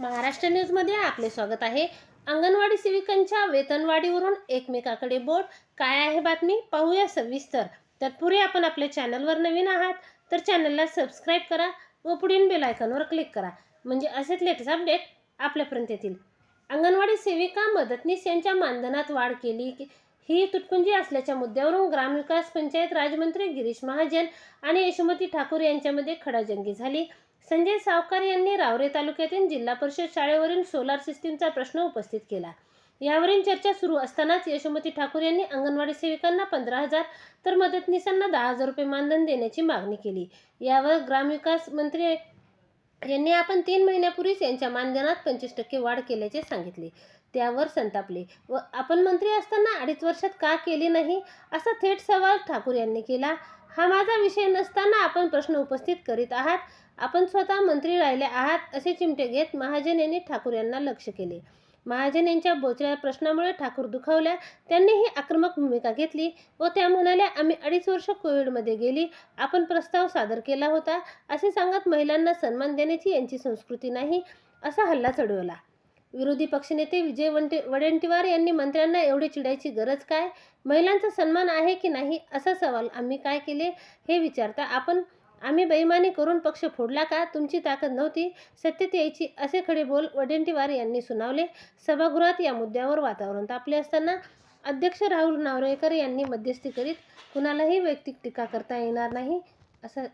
महाराष्ट्र न्यूजमध्ये आपले स्वागत आहे. अंगणवाडी सेविकांच्या वेतनवाढीवरून एकमेकाकडे बोट. काय आहे बातमी? पाहूया सविस्तर. तत्पूर्वी आपण आपल्या चॅनलवर नवीन आहात तर चॅनलला सबस्क्राईब करा व पुढील बेल आयकॉनवर क्लिक करा. म्हणजे असेच लेटेस्ट अपडेट आपल्यापर्यंत येतील. अंगणवाडी सेविका मदतनीस यांच्या मानधनात वाढ केली की ही तुटपुंजी असल्याच्या मुद्द्यावरून ग्रामविकास पंचायत राजमंत्री गिरीश महाजन आणि यशोमती ठाकूर यांच्यामध्ये खडाजंगी झाली. संजय सावकार यांनी रावरे तालुक्यातील जिल्हा परिषद शाळेवरील सोलार सिस्टीमचा प्रश्न उपस्थित केला. यावरील चर्चा सुरू असतानाच यशोमती ठाकूर यांनी अंगणवाडी सेविकांना पंधरा हजार तर मदतनीसांना दहा हजार रुपये मानधन देण्याची मागणी केली. यावर ग्रामविकास मंत्री यांनी आपण तीन महिन्यापूर्वीच यांच्या मानधनात पंचवीस टक्के वाढ केल्याचे सांगितले. त्यावर संतापले. व आपण मंत्री असताना अडीच वर्षात का केली नाही? असा थेट सवाल ठाकूर यांनी केला. हा माझा विषय नसताना आपण प्रश्न उपस्थित करीत आहात. आपण स्वतः मंत्री राहिले आहात असे चिमटे घेत महाजन यांनी ठाकूर यांना लक्ष केले. महाजन यांच्या बोचऱ्या प्रश्नामुळे ठाकूर दुखावल्या. त्यांनी ही आक्रमक भूमिका घेतली व त्या म्हणाल्या आम्ही अडीच वर्ष कोविडमध्ये गेली. आपण प्रस्ताव सादर केला होता. असे सांगत महिलांना सन्मान देण्याची यांची संस्कृती नाही असा हल्ला चढवला. विरोधी पक्षनेते विजय वंटे वडेंटीवार यांनी मंत्र्यांना एवढी चिडायची गरज काय? महिलांचा सन्मान आहे की नाही? असा सवाल आम्ही काय केले हे विचारता आपण आम्ही बेईमानी करून पक्ष फोडला का? तुमची ताकद नव्हती. सत्तेत यायची असे खडे बोल वडेंटीवार यांनी सुनावले. सभागृहात या मुद्द्यावर वातावरण तापले असताना अध्यक्ष राहुल नावरेकर यांनी मध्यस्थी करीत कुणालाही वैयक्तिक टीका करता येणार नाही असं